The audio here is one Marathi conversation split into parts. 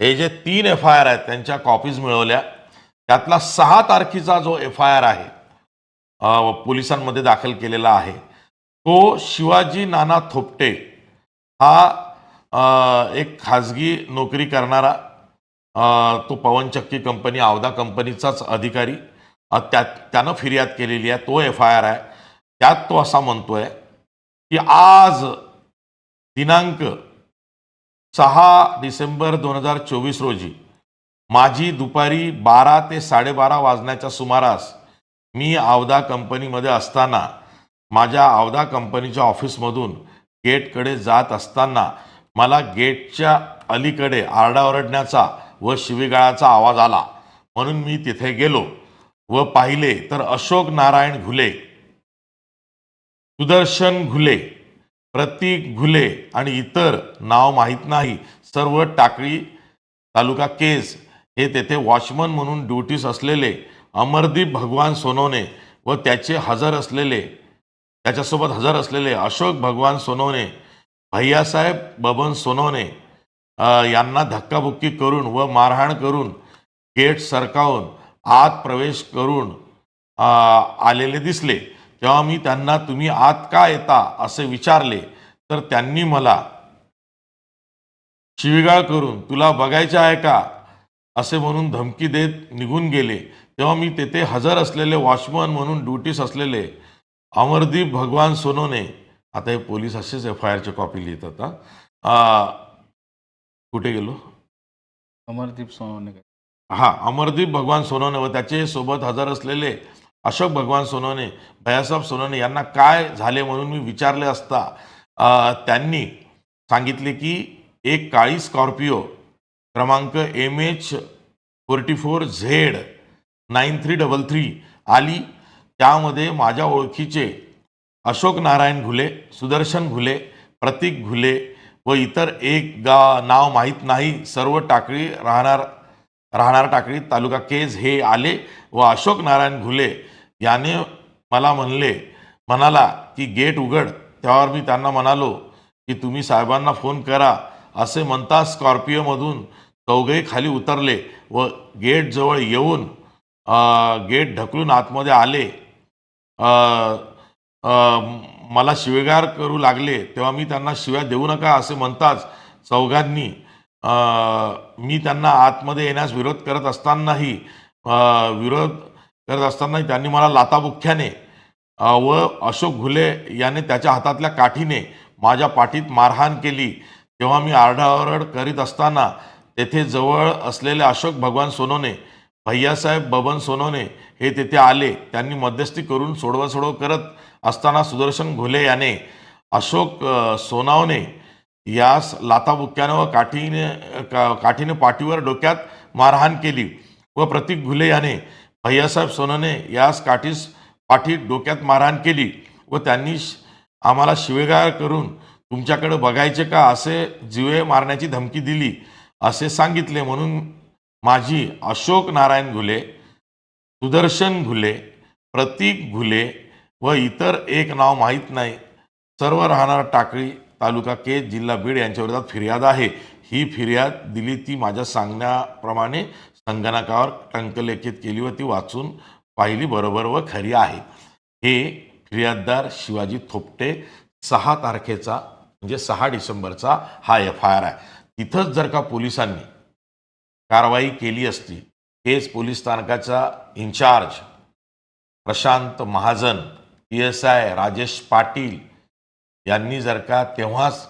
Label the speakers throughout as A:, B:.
A: हे जे तीन एफ आय आर आहेत त्यांच्या कॉपीज मिळवल्या. त्यातला सहा तारखेचा जो एफ आय आर आहे पोलिसांमध्ये दाखल केलेला आहे तो शिवाजी नाना थोपटे हा एक खाजगी नोकरी करणारा तो पवनचक्की कंपनी आवदा कंपनीचाच अधिकारी त्या त्यानं फिर्याद केलेली आहे तो एफ आय आर आहे. त्यात तो असा म्हणतोय की आज दिनांक सहा डिसेंबर दोन हजार चोवीस रोजी माझी दुपारी बारा ते साडेबारा वाजण्याच्या सुमारास मी आवदा कंपनीमध्ये असताना माझ्या आवदा कंपनीच्या ऑफिसमधून गेटकडे जात असताना मला गेटच्या अलीकडे आरडाओरडण्याचा व शिवीगाळाचा आवाज आला. म्हणून मी तिथे गेलो व पाहिले तर अशोक नारायण घुले सुदर्शन घुले प्रतीक घुले आणि इतर नाव माहीत नाही. सर्व टाकळी तालुका केस हे तेथे वॉचमन म्हणून ड्युटीस असलेले अमरदीप भगवान सोनवणे व त्याचे हजर असलेले त्याच्यासोबत हजर असलेले अशोक भगवान सोनवणे भैयासाहेब बबन सोनवणे यांना धक्काबुक्की करून व मारहाण करून गेट सरकावून आत प्रवेश करून आलेले दिसले. तेव्हा मी त्यांना तुम्ही आत का येता? असे विचारले तर त्यांनी मला शिवीगाळ करून तुला बघायचं आहे का? असे म्हणून धमकी देत निघून गेले. तेव्हा मी तेथे हजर असलेले वॉचमन म्हणून ड्युटीस असलेले अमरदीप भगवान सोनवणे आता हे पोलीस असेच एफ आय आरची कॉपी लिहितात हा. आ, कुठे गेलो?
B: अमरदीप सोनवणे
A: हा अमरदीप भगवान सोनवणे व त्याचे सोबत हजर असलेले अशोक भगवान सोनवणे भैयासाहेब सोनवणे यांना काय झाले म्हणून मी विचारले असता त्यांनी सांगितले की एक काळी स्कॉर्पिओ क्रमांक M H forty four Z nine three double three आली. त्यामध्ये माझ्या ओळखीचे अशोक नारायण घुले सुदर्शन घुले प्रतीक घुले व इतर एक गा नाव माहीत नाही सर्व टाकळी राहणार राहणार टाकळी तालुका केज हे आले व अशोक नारायण घुले याने मला म्हणले म्हणाला की गेट उघड. त्यावर मी त्यांना म्हणालो की तुम्ही साहेबांना फोन करा. असे म्हणता स्कॉर्पिओमधून चौघे खाली उतरले व गेटजवळ येऊन गेट ढकलून आतमध्ये आले. मला शिवेगार करू लागले. तेव्हा मी त्यांना शिव्या देऊ नका असे म्हणताच चौघांनी मी त्यांना आतमध्ये येण्यास विरोध करत असतानाही विरोध करत असतानाही त्यांनी मला लाताबुख्याने व अशोक घुले याने त्याच्या हातातल्या काठीने माझ्या पाठीत मारहाण केली. तेव्हा मी आरडाओरड करीत असताना तेथे जवळ असलेले अशोक भगवान सोनोने भैयासाहेब बबन सोनवणे हे तेथे आले. त्यांनी मध्यस्थी करून सोडवासोडव करत असताना सुदर्शन घोले याने अशोक सोनावने यास लाताबुक्याने व काठीने का काठीने पाठीवर डोक्यात मारहाण केली व प्रतीक घुले याने भैयासाहेब सोनने यास काठीस पाठीत डोक्यात मारहाण केली व त्यांनी आम्हाला शिवेगाळ करून तुमच्याकडे बघायचे का? असे जिवे मारण्याची धमकी दिली. असे सांगितले म्हणून माझी अशोक नारायण घुले सुदर्शन घुले प्रतीक घुले व इतर एक नाव माहीत नाही. सर्व राहणार टाकळी तालुका केज जिल्हा बीड यांच्याविरोधात फिर्याद आहे. ही फिर्याद दिली ती माझ्या सांगण्याप्रमाणे संगणकावर टंकलेखित केली व ती वाचून पाहिली बरोबर व खरी आहे. हे फिर्याददार शिवाजी थोपटे सहा तारखेचा म्हणजे सहा डिसेंबरचा हा एफ आय आर आहे. तिथंच जर का पोलिसांनी कारवाई केली असती हेच पोलीस स्थानकाचा in charge Prashant Mahajan P S I Rajesh Patil यांनी जर का तेव्हाच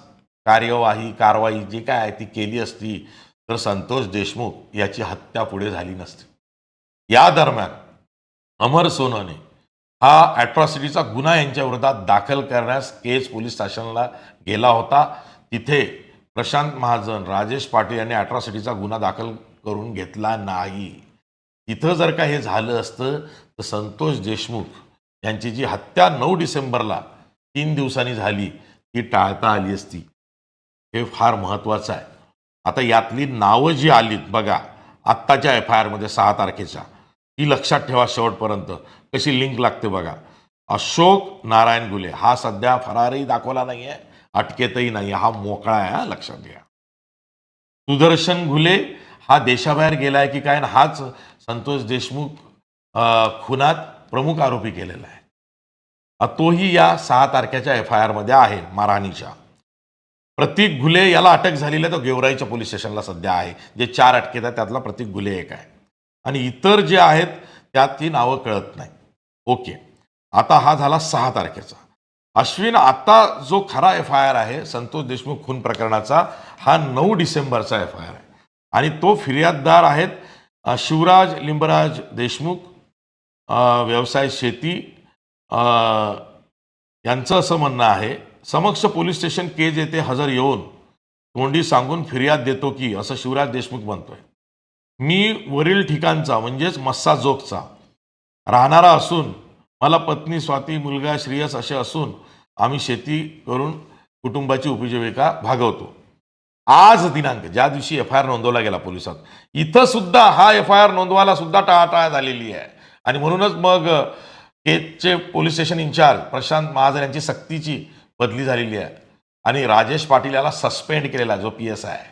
A: कार्यवाही कारवाई जी काय आहे ती केली असती तर संतोष देशमुख याची हत्या पुढे झाली नसती. या दरम्यान अमर सोनवणे हा ॲट्रॉसिटीचा गुन्हा यांच्या विरोधात दाखल करण्यास केज पोलीस स्टेशनला गेला होता. तिथे प्रशांत महाजन राजेश पाटील यांनी ॲट्रॉसिटीचा गुन्हा दाखल करून घेतला नाही. तिथं जर का हे झालं असतं तर संतोष देशमुख यांची जी हत्या नऊ डिसेंबरला तीन दिवसांनी झाली ती टाळता आली असती. हे फार महत्त्वाचं आहे. आता यातली नावं जी आलीत बघा आत्ताच्या एफ आय आरमध्ये सहा तारखेच्या ती लक्षात ठेवा शेवटपर्यंत कशी लिंक लागते बघा. अशोक नारायण गुले हा सध्या फरारही दाखवला नाही आहे अटकेतही नाही हा मोकळा आहे हा लक्षात घ्या. सुदर्शन घुले हा देशाबाहेर गेला आहे की काय ना हाच संतोष देशमुख खुनात प्रमुख आरोपी केलेला आहे. तोही या सहा तारखेच्या एफ आय आरमध्ये आहे मारहाणीच्या. प्रतीक घुले याला अटक झालेली आहे. तो गेवराईच्या पोलीस स्टेशनला सध्या आहे. जे चार अटकेत आहेत त्यातला प्रतीक घुले एक आहे. आणि इतर जे आहेत त्यात ती नावं कळत नाही. ओके. आता हा झाला सहा तारखेचा. अश्विन आता जो खरा एफ आय आर आहे संतोष देशमुख खून प्रकरणाचा हा नऊ डिसेंबरचा एफ आय आर आहे. आणि तो फिर्याददार आहेत शिवराज लिंबराज देशमुख व्यवसाय शेती यांचं असं म्हणणं आहे समक्ष पोलीस स्टेशन केज येथे हजर येऊन तोंडी सांगून फिर्याद देतो की असं शिवराज देशमुख म्हणतोय. मी वरील ठिकाणचा म्हणजेच मस्सा जोगचा राहणारा असून मला पत्नी स्वाती मुलगा श्रेयस असे असून आम्ही शेती करून कुटुंबाची उपजीविका भागवतो. आज दिनांक ज्या दिवशी एफ आय आर नोंदवला गेला पोलिसात इथं सुद्धा हा एफ आय आर नोंदवायला सुद्धा टाळाटाळ झालेली आहे. आणि म्हणूनच मग केजचे police station in charge Prashant Mahajan यांची सक्तीची बदली झालेली आहे. आणि राजेश पाटील याला सस्पेंड केलेला जो पी एस आय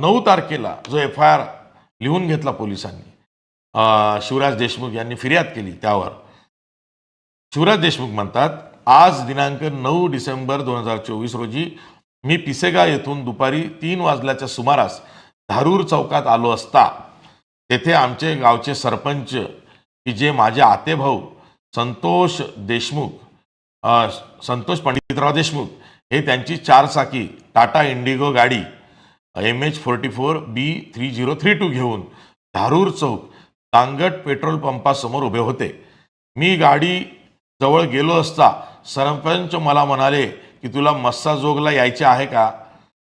A: नऊ तारखेला जो एफ आय आर लिहून घेतला पोलिसांनी. शिवराज देशमुख यांनी फिर्याद केली त्यावर. शिवराज देशमुख म्हणतात आज दिनांक नऊ डिसेंबर दोन हजार चोवीस रोजी मी पिसेगा येथून दुपारी तीन वाजल्याच्या सुमारास धारूर चौकात आलो असता. तेथे आमचे गावचे सरपंच की जे माझे आतेभाऊ संतोष देशमुख संतोष पंडितराव देशमुख. हे त्यांची चारचाकी टाटा इंडिगो गाडी M H forty four B three zero three two घेऊन धारूर चौक तांगट पेट्रोल पंपासमोर उभे होते. मी गाडी जवळ गेलो असता सरपंच मला म्हणाले की तुला मस्साजोगला यायचे आहे का?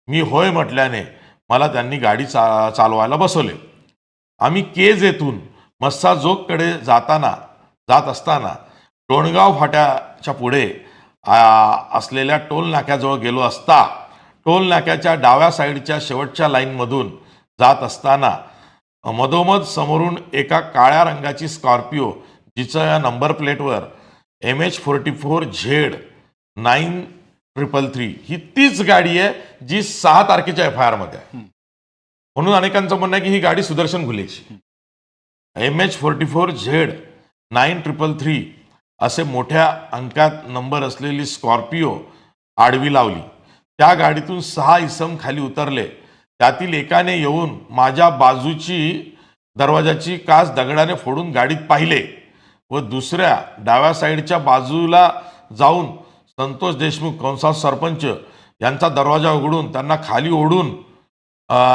A: मी होय म्हटल्याने मला त्यांनी गाडी चा चालवायला बसवले. आम्ही केज येथून मस्साजोगकडे जाताना जात असताना टोणगाव फाट्याच्या पुढे असलेल्या टोल नाक्याजवळ गेलो असता टोल नाक्याच्या डाव्या साईडच्या शेवटच्या लाईनमधून जात असताना मधोमध समोरून एका काळ्या रंगाची स्कॉर्पिओ जिचं या नंबर प्लेटवर M H forty four Z nine triple three ही तीच गाडी आहे जी सहा तारखेच्या एफ आय आरमध्ये आहे. म्हणून अनेकांचं म्हणणं आहे की ही गाडी Sudarshan घुलेची. M H forty four Z nine triple three असे मोठ्या अंकात नंबर असलेली स्कॉर्पिओ आडवी लावली. त्या गाडीतून सहा इसम खाली उतरले. त्यातील एकाने येऊन माझ्या बाजूची दरवाजाची काच दगडाने फोडून गाडीत पाहिले व दुसऱ्या डाव्या साईडच्या बाजूला जाऊन संतोष देशमुख कंसात सरपंच यांचा दरवाजा उघडून त्यांना खाली ओढून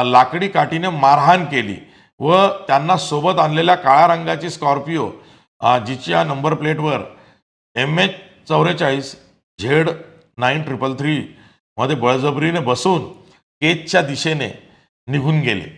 A: लाकडी काठीने मारहाण केली व त्यांना सोबत आणलेल्या काळ्या रंगाची स्कॉर्पिओ जिच्या नंबर प्लेटवर एम एच चौवेचाळीस झेड नाईन ट्रिपल थ्री मध्ये बळजबरीने बसून केजच्या दिशेने निघून गेले.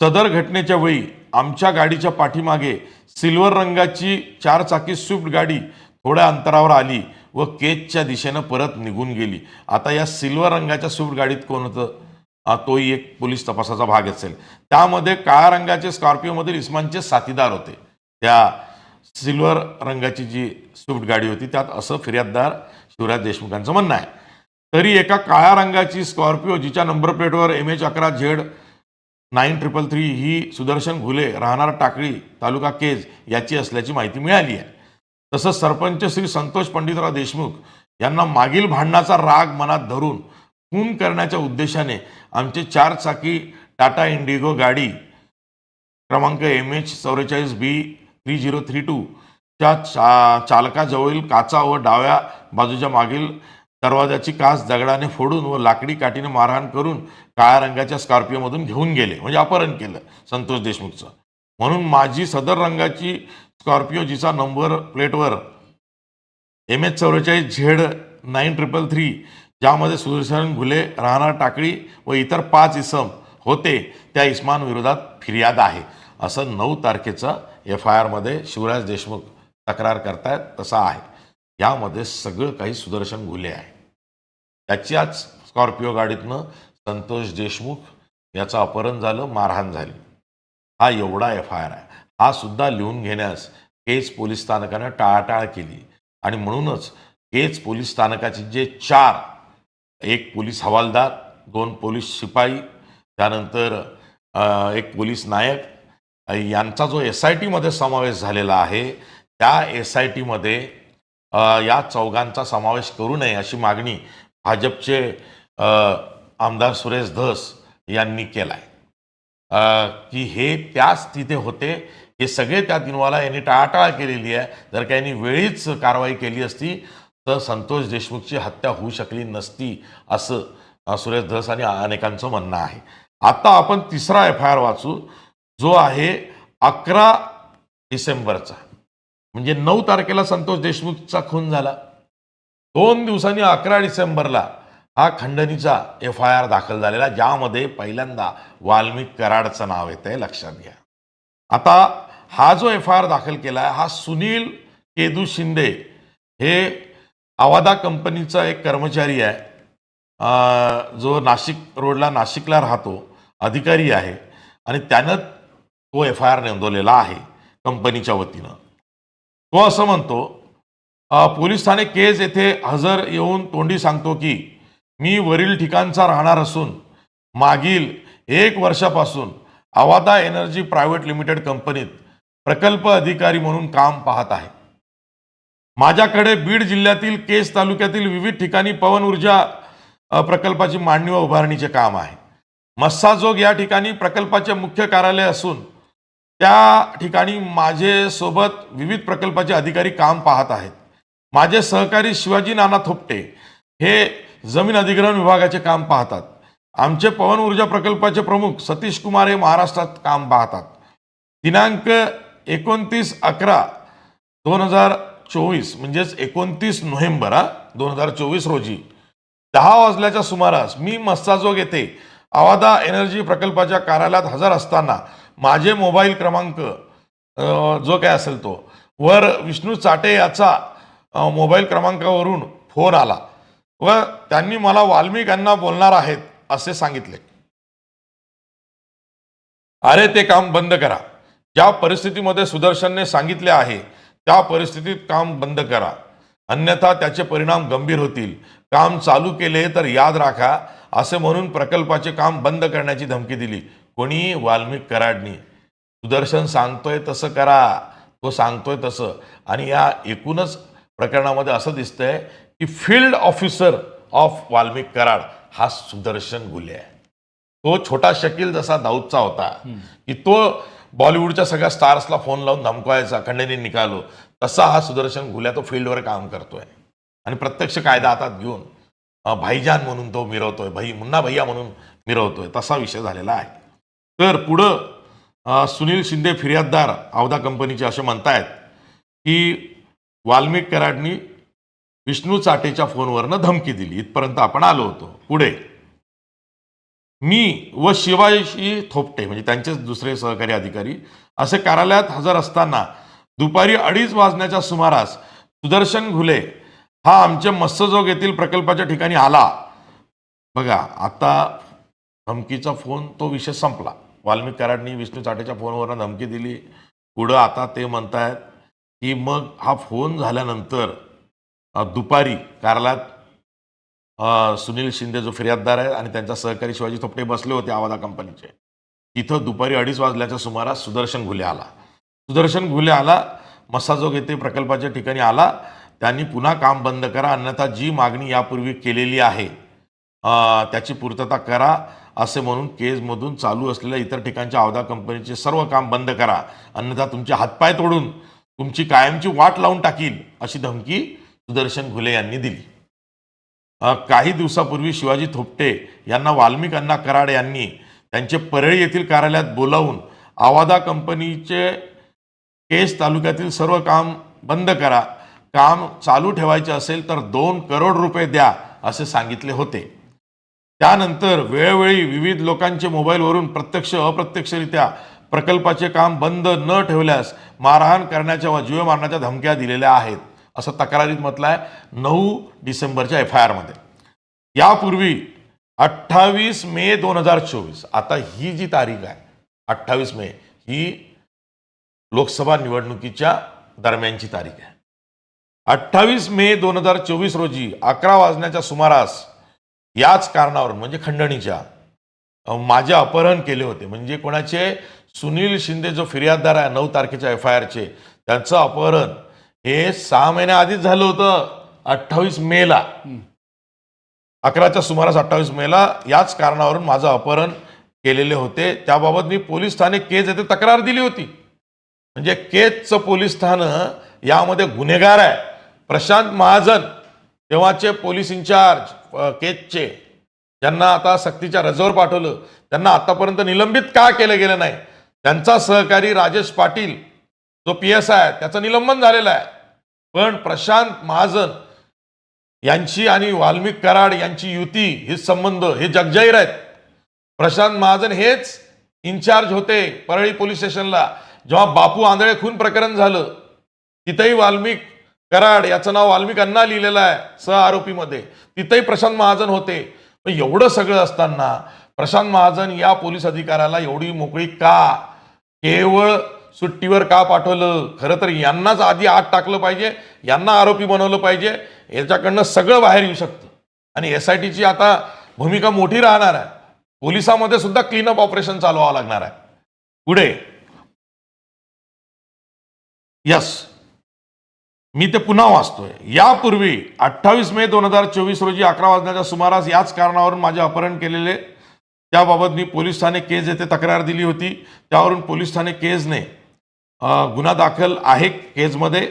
A: सदर घटनेच्या वेळी आमच्या गाडीच्या पाठीमागे सिल्वर रंगाची चारचाकी स्विफ्ट गाडी थोड्या अंतरावर आली व केजच्या दिशेनं परत निघून गेली. आता या सिल्वर रंगाच्या स्विफ्ट गाडीत कोण होतं? तोही एक पोलीस तपासाचा भाग असेल. त्यामध्ये काळ्या रंगाचे स्कॉर्पिओमधील इस्मानचे साथीदार होते. त्या सिल्वर रंगाची जी स्विफ्ट गाडी होती त्यात असं फिर्याददार शिवराज देशमुखांचं म्हणणं आहे. तरी एका काळ्या रंगाची स्कॉर्पिओ जिच्या नंबर प्लेटवर एम एच अकरा झेड नाईन ट्रिपल थ्री ही सुदर्शन घुले राहणार टाकळी तालुका केज याची असल्याची माहिती मिळाली आहे. तसंच सरपंच श्री संतोष पंडितराव देशमुख यांना मागील भांडणाचा राग मनात धरून खून करण्याच्या उद्देशाने आमचे चार चाकी टाटा इंडिगो गाडी क्रमांक एम एच चौवेचाळीस B three zero three two च्या चा चालकाजवळील काचा व डाव्या बाजूच्या मागील दरवाजाची काच दगडाने फोडून व लाकडी काठीने मारहाण करून काळ्या रंगाच्या स्कॉर्पिओमधून घेऊन गेले म्हणजे अपहरण केलं संतोष देशमुखचं. म्हणून माझी सदर रंगाची स्कॉर्पिओ जिचा नंबर प्लेटवर एम एच चौवेचाळीस झेड नाईन ट्रिपल थ्री ज्यामध्ये सुदर्शन घुले राहणार टाकळी व इतर पाच इसम होते त्या इस्मांविरोधात फिर्याद आहे. असं नऊ तारखेचं एफ आय आरमध्ये शिवराज देशमुख तक्रार करतायत तसा आहे. यामध्ये सगळं काही सुदर्शन घुले आहे. त्याच्याच स्कॉर्पिओ गाडीतनं संतोष देशमुख याचं अपहरण झालं मारहाण झाली. हा एवढा एफ आय आर आहे. हा सुद्धा लिहून घेण्यास केज पोलीस स्थानकानं टाळाटाळ केली. आणि म्हणूनच केज पोलीस स्थानकाचे जे चार एक पोलीस हवालदार दोन पोलीस शिपाई त्यानंतर एक पोलीस नायक. यांचा जो एस आय टीमध्ये समावेश झालेला आहे त्या एस आय टीमध्ये या चौघांचा समावेश करू नये अशी मागणी भाजपचे आमदार सुरेश धस यांनी केला आहे की हे त्याच तिथे होते. हे सगळे त्या दिनवाला यांनी टाळाटाळ केलेली आहे. जर का यांनी वेळीच कारवाई केली असती तर संतोष देशमुखची हत्या होऊ शकली नसती असं सुरेश धस आणि अनेकांचं म्हणणं आहे. आता आपण तिसरा एफ आय आर वाचू जो आहे अकरा डिसेंबरचा. म्हणजे नऊ तारखेला संतोष देशमुखचा खून झाला. दोन दिवसांनी अकरा डिसेंबरला हा खंडणीचा एफ आय आर दाखल झालेला ज्यामध्ये पहिल्यांदा वाल्मिक कराडचं नाव येतं आहे लक्षात घ्या. आता हा जो एफ आय आर दाखल केला आहे हा सुनील केदू शिंदे हे आवादा कंपनीचा एक कर्मचारी आहे. जो नाशिक रोडला नाशिकला राहतो अधिकारी आहे. आणि त्यानं तो एफ आय आर नोंदवलेला आहे कंपनीच्या वतीनं. तो असं म्हणतो पोलीस ठाणे केज येथे हजर येऊन तोंडी सांगतो की मी वरील ठिकाणचा राहणार असून मागील एक वर्षापासून आवादा एनर्जी प्रायव्हेट लिमिटेड कंपनीत प्रकल्प अधिकारी म्हणून काम पाहत आहे. माझ्याकडे बीड जिल्ह्यातील केस तालुक्यातील विविध ठिकाणी पवन ऊर्जा प्रकल्पाची मांडणी व उभारणीचे काम आहे. मस्साजोग या ठिकाणी प्रकल्पाचे मुख्य कार्यालय असून त्या ठिकाणी माझे सोबत विविध प्रकल्पाचे अधिकारी काम पाहत आहेत. माझे सहकारी शिवाजी नाना थोपटे हे जमीन अधिग्रहण विभागाचे काम पाहतात. आमचे पवन ऊर्जा प्रकल्पाचे प्रमुख सतीश कुमार हे महाराष्ट्रात काम पाहतात. दिनांक एकोणतीस अकरा दोन हजार चोवीस म्हणजेच एकोणतीस नोव्हेंबर हा दोन हजार चोवीस रोजी. दहा वाजल्याच्या सुमारास मी मस्ताजोग येथे आवादा एनर्जी प्रकल्पाच्या कार्यालयात हजर असताना माझे मोबाईल क्रमांक जो काय असेल तो. वर विष्णू चाटे याचा मोबाईल क्रमांकावरून फोन आला. व त्यांनी मला वाल्मिक यांना बोलणार आहेत असे सांगितले. अरे ते काम बंद करा. ज्या परिस्थितीमध्ये सुदर्शनने सांगितले आहे त्या परिस्थितीत काम बंद करा. अन्यथा त्याचे परिणाम गंभीर होतील. काम चालू केले तर याद राखा असे म्हणून प्रकल्पाचे काम बंद करण्याची धमकी दिली. कोणी वाल्मिक कराडनी. सुदर्शन सांगतोय तसं करा. तो सांगतोय तसं. आणि या एकूणच प्रकरणामध्ये असं दिसतंय की field officer of Walmik Karad हा सुदर्शन गुले आहे. तो छोटा शकील जसा दाऊदचा होता. की तो बॉलिवूडच्या सगळ्या स्टार्सला फोन लावून धमकवायचा खंडणी निकालो हो. तसा हा सुदर्शन घुल्या तो फील्डवर काम करतोय. आणि प्रत्यक्ष कायदा हातात घेऊन भाईजान म्हणून तो मिरवतोय भाई मुन्ना भैया म्हणून मिरवतोय तसा विषय झालेला आहे. तर पुढं सुनील शिंदे फिर्याददार आवदा कंपनीचे असे म्हणतायत की वाल्मिक कराडनी विष्णू चाटेच्या फोनवरनं धमकी दिली. इथपर्यंत आपण आलो होतो. पुढे. मी व शिवाजी थोपटे म्हणजे त्यांचेच दुसरे सहकारी अधिकारी असे कार्यालयात हजर असताना दुपारी अडीच वाजण्याच्या सुमारास सुदर्शन घुले हा आमच्या मत्स्यजोग येथील प्रकल्पाच्या ठिकाणी आला. बघा आता धमकीचा फोन तो विषय संपला. वाल्मिक कराडनी विष्णू चाटेच्या फोनवर धमकी दिली. पुढं आता ते म्हणतायत की मग हा फोन झाल्यानंतर दुपारी कार्यालयात सुनील शिंदे जो फिर्याददार आहे आणि त्यांचा सहकारी शिवाजी थोपटे बसले होते आवादा कंपनीचे तिथं दुपारी अडीच वाजल्याच्या सुमारास सुदर्शन घुले आला. सुदर्शन घुले आला मस्साजोग येथे प्रकल्पाच्या ठिकाणी आला त्यांनी पुन्हा काम बंद करा अन्यथा जी मागणी यापूर्वी केलेली आहे त्याची पूर्तता करा असे म्हणून केजमधून चालू असलेल्या इतर ठिकाणच्या आवदा कंपनीचे सर्व काम बंद करा अन्यथा तुमचे हातपाय तोडून तुमची कायमची वाट लावून टाकील अशी धमकी सुदर्शन घुले यांनी दिली. काही दिवसापूर्वी शिवाजी थोपटे यांना वाल्मिक अण्णा कराड यांनी त्यांचे परळी येथील कार्यालयात बोलावून आवादा कंपनीचे केस तालुक्यातील सर्व काम बंद करा काम चालू ठेवायचे असेल तर दोन करोड रुपये द्या असे सांगितले होते. त्यानंतर वेळोवेळी विविध लोकांचे मोबाईलवरून प्रत्यक्ष अप्रत्यक्षरित्या प्रकल्पाचे काम बंद न ठेवल्यास मारहाण करण्याच्या व जीव मारण्याच्या धमक्या दिलेल्या आहेत. असं तक्रारीत म्हटलं आहे नऊ डिसेंबरच्या एफ आय आरमध्ये. यापूर्वी अठ्ठावीस मे दोन हजार चोवीस आता ही जी तारीख आहे अठ्ठावीस मे ही लोकसभा निवडणुकीच्या दरम्यानची तारीख आहे. अठ्ठावीस मे दोन हजार चोवीस रोजी अकरा वाजण्याच्या सुमारास याच कारणावरून म्हणजे खंडणीच्या माझे अपहरण केले होते. म्हणजे कोणाचे? सुनील शिंदे जो फिर्याददार आहे नऊ तारखेच्या एफ आय आरचे त्यांचं अपहरण हे सहा महिन्या आधीच झालं होतं अठ्ठावीस मेला अकराच्या सुमारास अठ्ठावीस मेला याच कारणावरून माझं अपहरण केलेले होते. त्याबाबत मी पोलीस ठाणे केज येथे तक्रार दिली होती. म्हणजे केजचं पोलीस ठाणं यामध्ये गुन्हेगार आहे. प्रशांत महाजन तेव्हाचे पोलीस इन्चार्ज केजचे ज्यांना आता सक्तीच्या रजेवर पाठवलं. त्यांना आतापर्यंत निलंबित का केलं गेलं नाही? त्यांचा सहकारी राजेश पाटील जो पी एस आहे त्याचं निलंबन झालेलं आहे. पण प्रशांत महाजन यांची आणि वाल्मिक कराड यांची युती हे संबंध हे जगजाहीर आहेत. प्रशांत महाजन हेच इन्चार्ज होते परळी पोलीस स्टेशनला. जेव्हा बापू आंधळे खून प्रकरण झालं तिथेही वाल्मिक कराड याचं नाव वाल्मिकांना लिहिलेलं आहे सह आरोपीमध्ये. तिथेही प्रशांत महाजन होते. पण एवढं सगळं असताना प्रशांत महाजन या पोलीस अधिकाऱ्याला एवढी मोकळी का? केवळ सुट्टीवर का पाठवलं? खरं तर यांनाच आधी आत टाकलं पाहिजे यांना आरोपी बनवलं पाहिजे याच्याकडनं सगळं बाहेर येऊ शकतं. आणि एस आय टीची आता भूमिका मोठी राहणार आहे. पोलिसामध्ये सुद्धा क्लीनअप ऑपरेशन चालवावं लागणार आहे. पुढे. यस मी ते पुन्हा वाचतोय. यापूर्वी अठ्ठावीस मे दोन हजार चोवीस रोजी अकरा वाजण्याच्या सुमारास याच कारणावरून माझे अपहरण केलेले त्याबाबत मी पोलीस ठाणे केज येथे तक्रार दिली होती. त्यावरून पोलीस ठाणे केजने गुन्हा दाखल आहे केजमध्ये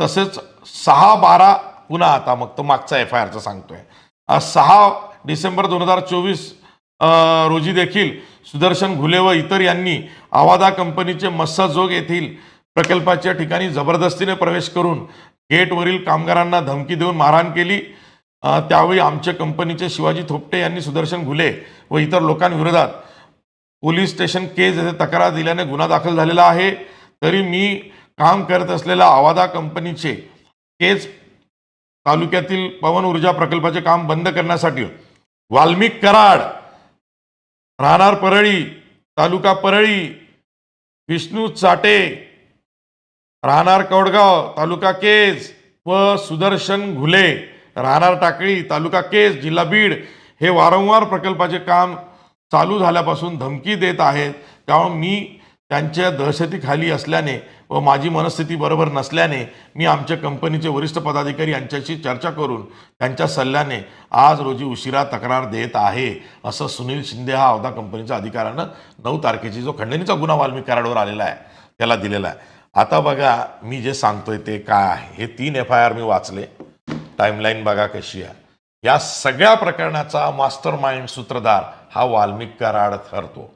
A: तसेच सहा बारा गुन्हा आता मग तो मागचा एफ आय आरचा सांगतोय सहा डिसेंबर दोन हजार चोवीस रोजी देखील सुदर्शन घुले व इतर यांनी आवादा कंपनीचे मस्साजोग येथील प्रकल्पाच्या ठिकाणी जबरदस्तीने प्रवेश करून गेटवरील कामगारांना धमकी देऊन मारहाण केली. त्यावेळी आमच्या कंपनीचे शिवाजी थोपटे यांनी सुदर्शन घुले व इतर लोकांविरोधात पोलीस स्टेशन केज येथे तक्रार दिल्याने गुन्हा दाखल झालेला आहे. तरी मी काम करत असलेल्या आवादा कंपनीचे केज तालुक्यातील पवन ऊर्जा प्रकल्पाचे काम बंद करण्यासाठी वाल्मिक कराड राहणार परळी तालुका परळी विष्णू चाटे राहणार कवडगाव तालुका केज व सुदर्शन घुले राहणार टाकळी तालुका केज जिल्हा बीड हे वारंवार प्रकल्पाचे काम चालू झाल्यापासून धमकी देत आहेत. त्यामुळे मी त्यांच्या दहशतीखाली असल्याने व माझी मनस्थिती बरोबर नसल्याने मी आमच्या कंपनीचे वरिष्ठ पदाधिकारी यांच्याशी चर्चा करून त्यांच्या सल्ल्याने आज रोजी उशिरा तक्रार देत आहे असं सुनील शिंदे हा अवधा कंपनीच्या अधिकाऱ्यानं नऊ तारखेची जो खंडणीचा गुन्हा वाल्मिक कराडवर आलेला आहे त्याला दिलेला आहे. आता बघा मी जे सांगतोय ते काय आहे हे तीन एफ आय आर मी वाचले. टाईमलाईन बघा कशी आहे. या सगळ्या प्रकरणाचा मास्टर माइंड सूत्रधार हा वाल्मिक कराड ठरतो.